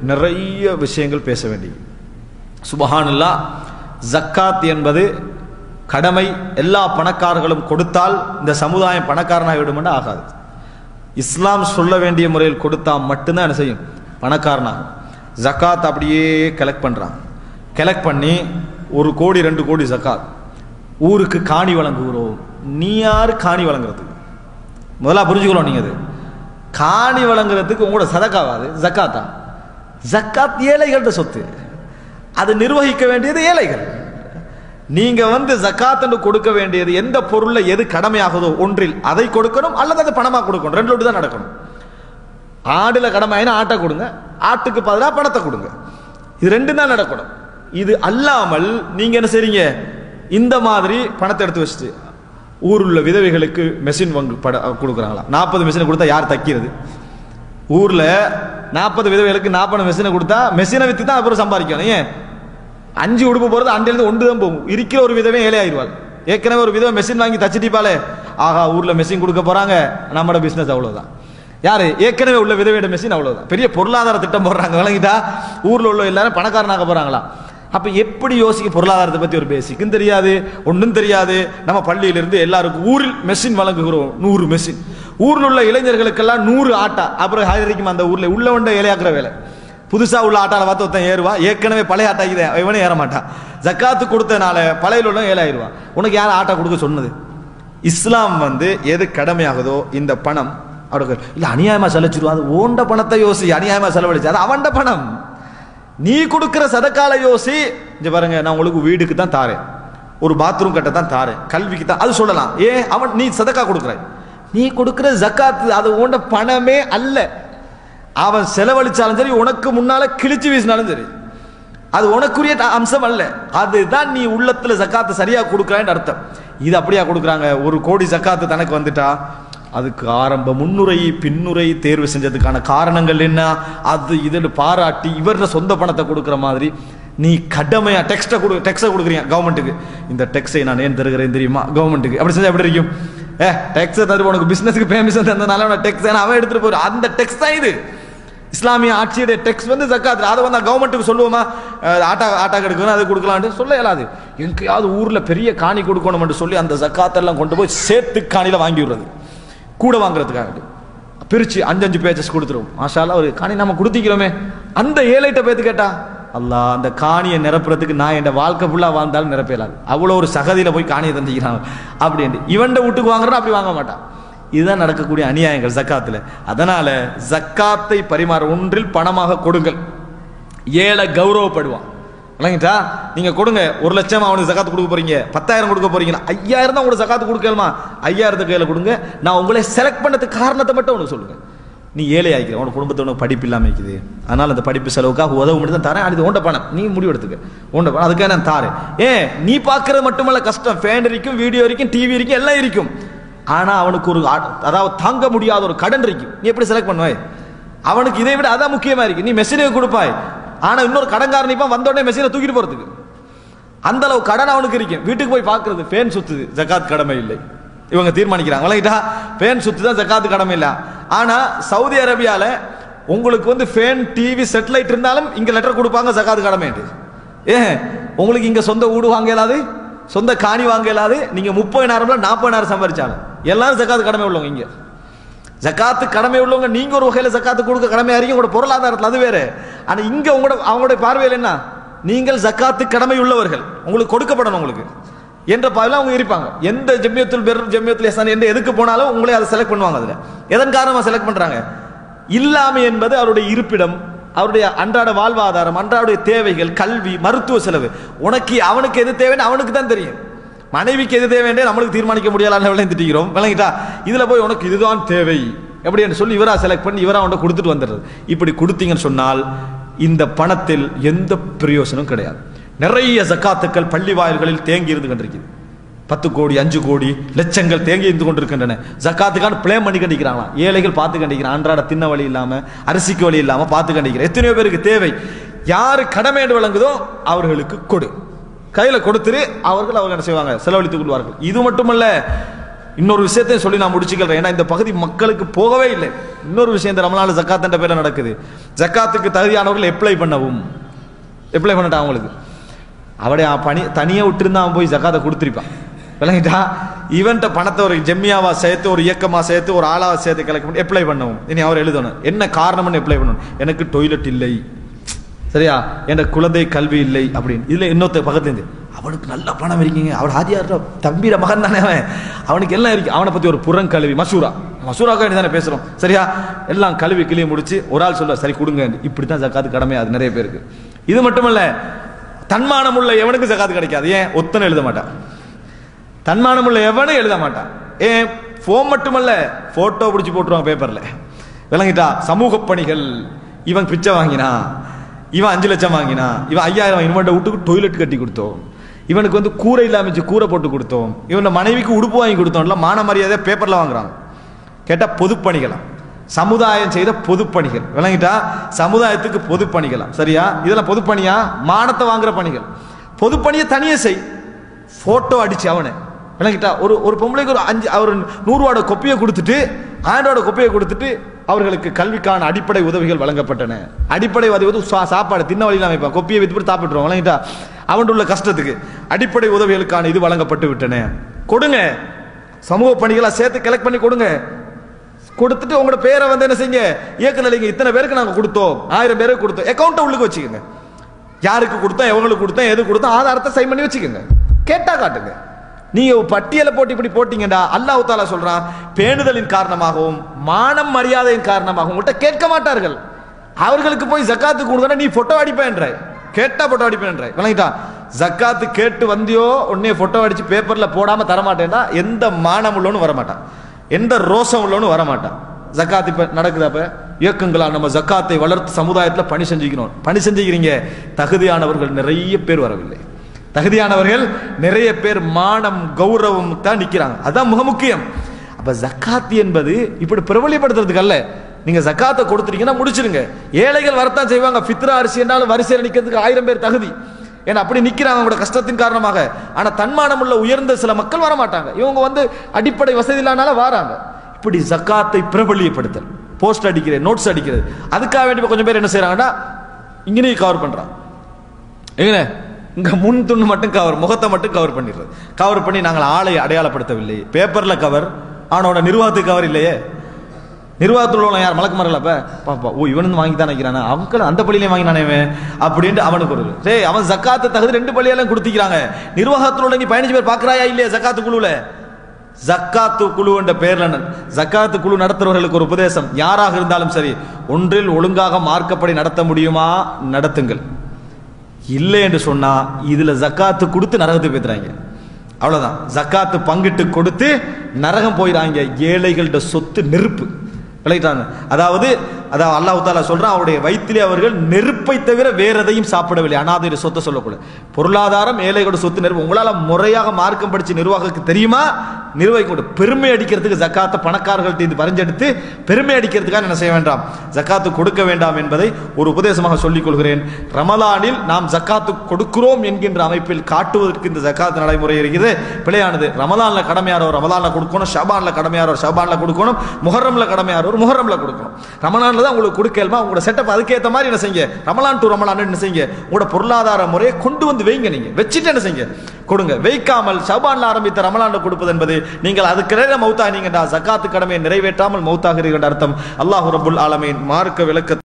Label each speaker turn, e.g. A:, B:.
A: நிறைய விஷயங்கள் பேச வேண்டியது. சுபஹானல்லா ஜக்காத் என்பது கடமை எல்லா பணக்காரர்களும் கொடுத்தால் இந்த சமுதாயம் பணக்காரனாவிடுமென்னு ஆகாது. இஸ்லாம் சொல்ல வேண்டிய முறையில் கொடுத்தா மட்டும்தான் என்ன செய்யும்? பணக்காரனாகும். ஜக்காத் அப்படியே கலெக்ட் பண்ணுறான் கலெக்ட் பண்ணி ஒரு கோடி ரெண்டு கோடி ஜக்காத். ஊருக்கு காணி வழங்குகிறோம். நீ யார்? காணி வழங்குறதுக்கு. முதல்ல புரிஞ்சுக்கலாம் நீங்கள் அது. காணி வழங்குறதுக்கு உங்களோட சதக்காவாது ஜக்காத்தா? ஜக்காத் ஏழைகள்ட சொத்து. அது நிர்வகிக்க வேண்டியது ஏழைகள். நீங்க வந்து ஜக்காத் கொடுக்க வேண்டியது எந்த பொருள்ல எது கடமையாகுதோ ஒன்றில் அதை கொடுக்கணும் அல்லது அதை பணமாக கொடுக்கணும். ரெண்டு தான் நடக்கணும். ஆடில் கடமைனா ஆட்டை கொடுங்க ஆட்டுக்கு பதிலாக பணத்தை கொடுங்க. இது ரெண்டு தான் நடக்கணும். இது அல்லாமல் நீங்க என்ன செய்றீங்க? இந்த மாதிரி பணத்தை எடுத்து வச்சுட்டு ஊரில் உள்ள விதவைகளுக்கு மெஷின் வங்கு பட கொடுக்குறாங்களா? நாற்பது மெஷினை கொடுத்தா யார் தைக்கிறது? ஊரில் நாற்பது விதவைகளுக்கு நாற்பது மெஷினை கொடுத்தா மெஷினை வித்து தான் அப்புறம் சம்பாதிக்கணும் ஏன்? அஞ்சு உடுப்பு போகிறது அண்டிலிருந்து ஒன்று தான் போகும். இருக்கிற ஒரு விதவை ஏழை ஆயிடுவாள். ஏற்கனவே ஒரு விதவை மெஷின் வாங்கி தச்சிட்டிப்பாலே ஆஹா ஊரில் மெஷின் கொடுக்க போகிறாங்க நம்மளோட பிஸ்னஸ் அவ்வளோதான் யார்? ஏற்கனவே உள்ள விதவையோட மெஷின் அவ்வளோதான் பெரிய பொருளாதார திட்டம் போடுறாங்க விளங்கிட்டா? ஊரில் உள்ள எல்லாரும் பணக்காரனாக போகிறாங்களா அப்போ எப்படி யோசிக்க பொருளாதாரத்தை பற்றி ஒரு பேசிக்கும் தெரியாது ஒன்றும் தெரியாது. நம்ம பள்ளியிலிருந்து எல்லாருக்கும் ஊரில் மெஷின் வழங்குகிறோம். நூறு மெஷின் ஊரில் உள்ள இளைஞர்களுக்கெல்லாம் நூறு ஆட்டா. அப்புறம் ஹாரிக்கும் அந்த ஊரில் உள்ள ஒன்றை இலையாக்குற வேலை. புதுசாக உள்ள ஆட்டால பார்த்து ஒருத்தன் ஏறுவா. ஏற்கனவே பழைய ஆட்டா இது. இவனே ஏற மாட்டான். ஜக்காத்து கொடுத்தனால பழையில உள்ள ஏழாயிருவான். உனக்கு யார் ஆட்டா கொடுக்க சொன்னது? இஸ்லாம் வந்து எது கடமையாகுதோ இந்த பணம் அவருக்கு இல்லை அநியாயமாக செலச்சிருவா அது ஓண்ட பணத்தை யோசி அநியாயமாக செலவழிச்சு. அது அவன்ட பணம். நீ கொடுக்குற சதக்கால யோசி இங்கே பாருங்க நான் உங்களுக்கு வீடுக்கு தான் தாரேன். ஒரு பாத்ரூம் கட்ட தான் தாரேன். கல்விக்கு தான் அது சொல்லலாம். ஏன்? அவன் நீ சதக்கா கொடுக்குற. நீ கொடுக்குற ஜக்காத்து அது ஓண்ட பணமே அல்ல. அவன் செலவழிச்சாலும் சரி உனக்கு முன்னால கிழிச்சு வீசினாலும் சரி. அது உனக்குரிய அம்சம் அல்ல. அதுதான் நீ உள்ளத்துல ஜக்காத்து சரியா கொடுக்குறான்னு அர்த்தம். இது அப்படியா கொடுக்குறாங்க? ஒரு கோடி ஜக்காத்து தனக்கு வந்துட்டா? அதுக்கு ஆரம்ப முன்னுரை பின்னுரை தேர்வு செஞ்சதுக்கான காரணங்கள் என்ன? அது இதுன்னு பாராட்டி இவர்கிட்ட சொந்த பணத்தை கொடுக்குற மாதிரி. நீ கடமையாக டெக்ஸ்ட்டை கொடு டெக்ஸ்ட்டை கொடுக்குறீங்க கவர்மெண்ட்டுக்கு இந்த டெக்ஸை நான் ஏன் தருகிறேன் தெரியுமா? கவர்மெண்ட்டுக்கு அப்படி செஞ்சால் எப்படி இருக்கும்? ஏ டெக்ஸை தருவோம் உனக்கு பிஸ்னஸுக்கு பேமிஷன் தந்தனால உனக்கு டெக்ஸ் அவன் எடுத்துட்டு போற அந்த டெக்ஸ் தான் இது. இஸ்லாமிய ஆட்சியுடைய டெக்ஸ் வந்து ஜக்காத் அதை வந்து கவர்மெண்ட்டுக்கு சொல்லுவோமா? ஆட்டா ஆட்டா கெடுக்கணும் அது கொடுக்கலான்ட்டு சொல்ல இயலாது. எங்கேயாவது ஊரில் பெரிய காணி கொடுக்கணும்னு சொல்லி அந்த ஜக்காத்தெல்லாம் கொண்டு போய் சேர்த்து காணியில் வாங்கி விடுறது. கூட வாங்குறதுக்காக பிரித்து அஞ்சு அஞ்சு பேஜஸ் கொடுத்துருவோம் மாஷாலாம் ஒரு காணி நம்ம கொடுத்திக்கிறோமே. அந்த ஏழைட்ட பேத்து கேட்டா? அல்லாஹ் அந்த காணியை நிரப்புறதுக்கு நான் என் வாழ்க்கை ஃபுல்லாக வாழ்ந்தாலும் நிரப்பிடலாது அவ்வளோ ஒரு சகதியில் போய் காணியை தந்துக்கிறாங்க அப்படின்ட்டு. இவன்ட வீட்டுக்கு வாங்குறா அப்படி வாங்க மாட்டான். இதுதான் நடக்கக்கூடிய அநியாயங்கள் ஜக்காத்தில். அதனால ஜக்காத்தை பரிமாற ஒன்றில் பணமாக கொடுங்கள். ஏழை கௌரவப்படுவான். விளங்கிட்டா? நீங்க கொடுங்க. ஒரு லட்சம் அவனுக்கு ஜக்காத்து கொடுக்க போறீங்க. பத்தாயிரம் கொடுக்க போறீங்க ஐயாயிரம் தான் உங்களுக்கு ஜக்காத்து கொடுக்கலாமா ஐயாயிரத்து கையில் கொடுங்க. நான் உங்களை செலக்ட் பண்ணதுக்கு காரணத்தை மட்டும் உனக்கு சொல்லுங்க. நீ ஏழை ஆகிக்கிற உனக்கு குடும்பத்தை உனக்கு படிப்பு இல்லாமல் இருக்குது. அதனால் அந்த படிப்பு செலவுக்காக உதவ மட்டும் தான் தரேன். அது உண்ட பணம். நீ முடிவு எடுத்துக்க. உண்ட பணம். அதுக்காக நான் தாரேன் ஏன்? நீ பார்க்கறது மட்டுமல்ல கஷ்டம். ஃபேன் இருக்கும் வீடியோ இருக்கும் டிவி இருக்கும் எல்லாம் இருக்கும். ஆனால் அவனுக்கு ஒரு அதாவது தாங்க முடியாத ஒரு கடன் இருக்கும் நீ எப்படி செலக்ட் பண்ணுவாய் அவனுக்கு இதை விட அதான் முக்கியமாக இருக்கு. நீ மெஷினை கொடுப்பாய். ஆனால் இன்னொரு கடன்காரன் இப்ப வந்த உடனே மெஷினை தூக்கிட்டு போகிறதுக்கு அந்த அளவு கடன் அவனுக்கு இருக்கும் வீட்டுக்கு போய் பார்க்கறது ஃபேன் சுத்துது. ஜக்காத் கடமை இல்லை. இவங்க தீர்மானிக்கிறாங்க. விளங்கிட்டா? ஃபேன் சுத்துதான் ஜக்காத் கடமை இல்லை. ஆனால் சவுதி அரேபியாவில் உங்களுக்கு வந்து ஃபேன் டிவி செட்டலைட் இருந்தாலும் இங்கே லெட்டர் கொடுப்பாங்க ஜக்காத் கடமைட்டு ஏன்? உங்களுக்கு இங்கே சொந்த வீடு வாங்க இயலாது? சொந்த காணி வாங்க இயலாது? நீங்கள் முப்பதினாயிரம்ல நாற்பதாயிரம் சம்பாதிச்சாலும் எல்லாரும் ஜக்காத்து கடமை உள்ளவங்க இங்கே. ஜக்காத்து கடமை உள்ளவங்க நீங்க ஒரு வகையில் ஜக்காத்து கொடுக்க கடமையாக இருக்கீங்க உங்களோட பொருளாதாரத்தில் அது வேறு. ஆனால் இங்கே உங்களோட அவங்களுடைய பார்வையில் என்ன? நீங்கள் ஜக்காத்து கடமை உள்ளவர்கள். உங்களுக்கு கொடுக்கப்படணும் உங்களுக்கு. என்ற பார்வையில் அவங்க இருப்பாங்க எந்த ஜம்யத்துல் பெரும் ஜெமியத்துல் எசான் எந்த எதுக்கு போனாலும் உங்களே அதை செலக்ட் பண்ணுவாங்க அதில். எதன் காரணமாக செலக்ட் பண்ணுறாங்க இல்லாமை என்பது அவருடைய இருப்பிடம் அவருடைய அன்றாட வாழ்வாதாரம் அன்றாட தேவைகள் கல்வி மருத்துவ செலவு. உனக்கு அவனுக்கு எது தேவைன்னு அவனுக்கு தான் தெரியும். மனைவிக்கு எது தேவைன்றே நம்மளுக்கு தீர்மானிக்க முடியலான்னு விளைந்துட்டீங்கிறோம் விளங்கிட்டா இதில் போய் உனக்கு இதுதான் தேவை. எப்படி சொல்லி இவராக செலக்ட் பண்ணி இவராக அவன்கிட்ட கொடுத்துட்டு வந்துடுறது. இப்படி கொடுத்தீங்கன்னு சொன்னால் இந்த பணத்தில் எந்த பிரயோசனம் கிடையாது. நிறைய ஜக்காத்துக்கள் பள்ளி வாயில்களில் தேங்கி இருந்து கொண்டிருக்குது. பத்து கோடி அஞ்சு கோடி லட்சங்கள் தேங்கி இருந்து கொண்டிருக்கின்றன. ஜக்காத்துக்கான பிளே பண்ணி கண்டிக்கிறாங்களா? ஏழைகள் பார்த்து கண்டிக்கிறான் அன்றாட தின்ன வழி இல்லாமல் அரிசிக்கு வழி இல்லாமல் பார்த்து கண்டிக்கிறேன் எத்தனையோ பேருக்கு தேவை. யார் கடமையேடு வழங்குதோ அவர்களுக்கு கொடு. கையில் கொடுத்துரு அவர்கள் அவங்க என்ன செய்வாங்க? செலவழித்துக் கொள்வார்கள். இது மட்டுமல்ல இன்னொரு விஷயத்தையும் சொல்லி நான் முடிச்சுக்கிறேன் ஏன்னா இந்த பகுதி மக்களுக்கு போகவே இல்லை. இன்னொரு விஷயம் இந்த ரமலான் ஜக்காத்துன்ற பேரில் நடக்குது. ஜக்காத்துக்கு தகுதியானவர்கள் அப்ளை பண்ணவும். எப்ளை பண்ணட்டா அவங்களுக்கு? அவடைய பணி தனியாக விட்டுருந்தா அவன் போய் ஜக்காத்தை கொடுத்துருப்பான். விளங்கிட்டா? இவன்ட்ட பணத்தை ஒரு ஜெம்மியாவா சேர்த்து ஒரு இயக்கமாக சேர்த்து ஒரு ஆளாவா சேர்த்து கலெக்ட் பண்ணி அப்ளை பண்ணவும். இனி அவர் எழுதணும். என்ன காரணம்னு அப்ளை பண்ணணும்? எனக்கு டொய்லெட் இல்லை. சரியா? என் குழந்தை கல்வி இல்லை அப்படின்னு. இதில் இன்னொருத்த பக்கத்துலேருந்து அவனுக்கு நல்ல பணம் இருக்கீங்க. அவர் ஹாதியார் தம்பிர மகன் தானே அவன். அவனுக்கு எல்லாம் இருக்கு. அவனை பற்றி ஒரு புறங்கல்வி மசூரா. மசூராக்கா தானே பேசுகிறோம் சரியா? எல்லாம் கல்வி கிளிய முடிச்சு ஒரு ஆள் சொல்ல சரி கொடுங்க. இப்படி தான் ஜக்காத்து கடமை அது நிறைய பேருக்கு. இது மட்டும் இல்லை தன்மானம் உள்ள எவனுக்கு ஜகாத் கிடைக்காது? ஏன்? ஒத்தனை எழுத மாட்டான் தன்மானம் உள்ள எவனும் எழுத மாட்டான் ஏன்? ஃபோன் மட்டுமல்ல போட்டோ பிடிச்சி போட்டுருவாங்க பேப்பரில் விளங்கிட்டா சமூக பணிகள் இவன் பிச்சை வாங்கினா இவன் அஞ்சு லட்சம் வாங்கினா இவன் ஐயாயிரம் இவன்கிட்ட விட்டுக்கு வீட்டுக்கு டொய்லெட் கட்டி கொடுத்தோம். இவனுக்கு வந்து கூரை இல்லாமச்சு கூரை போட்டு கொடுத்தோம். இவனை மனைவிக்கு உடுப்பு வாங்கி கொடுத்தோம்ல மான மரியாதை பேப்பரில் வாங்குறாங்க கேட்டால் பொதுப்பணிகளாம் சமுதாயம் செய்த பொதுப்பணிகள். விளங்கிட்டா? சமுதாயத்துக்கு பொதுப்பணிகளாம் சரியா? இதெல்லாம் பொதுப்பணியா? மானத்தை வாங்குற பணிகள். பொதுப்பணியை தனியே செய். போட்டோ அடிச்சு அவனை. விளங்கிட்டா? ஒரு ஒரு பொம்பளைக்கு ஒரு அஞ்சு அவர் நூறுவாட கொப்பியை கொடுத்துட்டு ஆயிரம் கொப்பியை கொடுத்துட்டு அவர்களுக்கு கல்விக்கான அடிப்படை உதவிகள் வழங்கப்பட்டன. அடிப்படை உதவி சா- சாப்பாடு தின்ன வழியில் அமைப்பான். கொப்பியை வித்து சாப்பிட்டுருவோம் விளங்கிட்டா? அவன் உள்ள கஷ்டத்துக்கு அடிப்படை உதவிகளுக்கான இது வழங்கப்பட்டு விட்டன. கொடுங்க. சமூக பணிகளை சேர்த்து கலெக்ட் பண்ணி கொடுங்க. கொடுத்துட்டு உங்களோட பேரை வந்து என்ன செய்யுங்க? இயக்குநர் இத்தனை பேருக்கு நாங்கள் கொடுத்தோம். ஆயிரம் பேருக்கு கொடுத்தோம். அக்கௌண்ட்டை உள்ளுக்கு வச்சுக்கோங்க. யாருக்கு கொடுத்தோம் எவங்களுக்கு கொடுத்தோம் எது கொடுத்தோம் ஆதாரத்தை சைன் பண்ணி வச்சுக்கோங்க. கேட்டால் காட்டுங்க. நீங்க பட்டியலை போட்டு இப்படி போட்டீங்கடா அல்லாஹ் தாலா சொல்றான் பேணுதலின் காரணமாகவும் மானம் மரியாதையின் காரணமாகவும் உங்கள்கிட்ட கேட்க மாட்டார்கள். அவர்களுக்கு போய் ஜக்காத்து கொடுத்தா நீ போட்டோ அடிப்பேன்ற. கேட்டா போட்டோ அடிப்பேன்ற. விளங்கிட்டா ஜக்காத்து கேட்டு வந்தியோ உடனே போட்டோ அடிச்சு பேப்பர்ல போடாம தரமாட்டேன்னா எந்த மானம் உள்ளோன்னு வரமாட்டான். எந்த ரோசம் உள்ளவனும் வரமாட்டான். ஜக்காத் இப்போ நடக்குது அப்போ இயக்கங்களா நம்ம ஜக்காத்தை வளர்த்து சமுதாயத்தில் பணி செஞ்சுக்கணும் பணி செஞ்சுக்கிறீங்க தகுதியானவர்கள் நிறைய பேர் வரவில்லை. தகுதியானவர்கள் நிறைய பேர் மானம் கௌரவம் தான் நிற்கிறாங்க அதுதான் மிக முக்கியம். அப்போ ஜக்காத் என்பது இப்படி பிரபலியப்படுத்துறதுக்கு அல்ல. நீங்கள் ஜக்காத்தை கொடுத்துட்டீங்கன்னா முடிச்சிருங்க. ஏழைகள் வரத்தான் செய்வாங்க. ஃபித்ரா அரிசி என்றாலும் வரிசையில் நிற்கிறதுக்கு ஆயிரம் பேர் தகுதி. ஏன்னா அப்படி நிற்கிறாங்க அவங்களோட கஷ்டத்தின் காரணமாக. ஆனால் தன்மானம் உள்ள உயர்ந்த சில மக்கள் வர மாட்டாங்க இவங்க வந்து அடிப்படை வசதி இல்லாதனால வராங்க. இப்படி ஜக்காத்தை பிரபலியப்படுத்தல். போஸ்ட் அடிக்கிறது நோட்ஸ் அடிக்கிறது. அதுக்காக வேண்டி கொஞ்சம் பேர் என்ன செய்யறாங்கன்னா இங்கேயும் கவர் பண்ணுறான் எங்கண்ணே இங்க முன் துண்டு மட்டும் கவர் முகத்தை மட்டும் கவர் பண்ணிடுறது. கவர் பண்ணி நாங்கள் ஆளை அடையாளப்படுத்தவில்லை. பேப்பரில் கவர் ஆனோட நிர்வாகத்துக்கு கவர் இல்லையே? நிர்வாகத்தில் உள்ள யார்? மலக்கு மரல அப்ப? பாப்பா ஓ இவனு வாங்கி தான் நினைக்கிறானா அவங்களும் அந்த பள்ளியிலே வாங்கினானே அப்படின்ட்டு அவனுக்கு ஒரு டேய் அவன் ஜக்காத்து தகுதி ரெண்டு பள்ளியெல்லாம் கொடுத்திக்கிறாங்க. நிர்வாகத்தில் உள்ள நீ பதினஞ்சு பேர் பாக்குறாயா இல்லையா ஜக்காத்து குழுல ஜக்காத்து குழு என்ற பெயர்ல ஜக்காத்து குழு நடத்துறவர்களுக்கு ஒரு உபதேசம். யாராக இருந்தாலும் சரி ஒன்றில் ஒழுங்காக மார்க்கப்படி நடத்த முடியுமா? நடத்துங்கள். இல்லை என்று சொன்னா இதுல ஜக்காத்து கொடுத்து நரகத்துக்கு பேத்துறாங்க அவ்வளவுதான். ஜக்காத்து பங்கிட்டு கொடுத்து நரகம் போயிடாங்க ஏழைகள்ட சொத்து நெருப்பு. விளைவிட்டாங்க அதாவது அதாவது அல்லாஹு தாலா சொல்கிறான் அவருடைய வயிற்றிலே அவர்கள் நெருப்பை தவிர வேற எதையும் சாப்பிடவில்லை. அனாதை சொத்தை சொல்லக்கூடாது. பொருளாதாரம் ஏழைகளோட சொத்து நெருப்பு உங்களால் முறையாக மார்க்கம் படிச்சு நிர்வாகத்துக்கு தெரியுமா? நிர்வகிக்க பெருமை அடிக்கிறதுக்கு ஜக்காத்தை பணக்காரர்கள்ட்ட இது பறிஞ்செடுத்து பெருமை அடிக்கிறதுக்காக என்ன செய்ய வேண்டாம்? ஜக்காத்து கொடுக்க வேண்டாம் என்பதை ஒரு உபதேசமாக சொல்லிக் கொள்கிறேன். ரமலானில் நாம் ஜக்காத்து கொடுக்கிறோம் என்கின்ற அமைப்பில் காட்டுவதற்கு இந்த ஜக்காத்து நடைமுறை இருக்குது. பிழையானது. ரமலானில் கடமையாரோ ரமலானில் கொடுக்கணும் ஷபானில் கடமையாரோ ஷபானில் கொடுக்கணும் முஹர்ரம்ல கடமையாரோ முஹர்ரம்ல கொடுக்கணும். ரமலானில் தான் உங்களுக்கு கொடுக்கலுமா உங்களோட செட்டப் ஏற்ற மாதிரி என்ன செய்யுங்க? ரமலான் டு ரமலான் என்ன செய்யுங்க? உங்களோட பொருளாதார முறையை கொண்டு வந்து வைங்க நீங்க. வச்சுட்டு என்ன செய்யுங்க? கொடுங்க. வைக்காமல் ஷபான்ல ஆரம்பித்த ரமலான் கொடுப்பது என்பது நீங்கள் அதுக்கிடையில நீங்க ஜக்காத்து கடமையை நிறைவேற்றாமல் மௌத்தாகிறீர்கள் அர்த்தம். அல்லாஹு ரபுல் ஆலமீன். மார்க்க விளக்க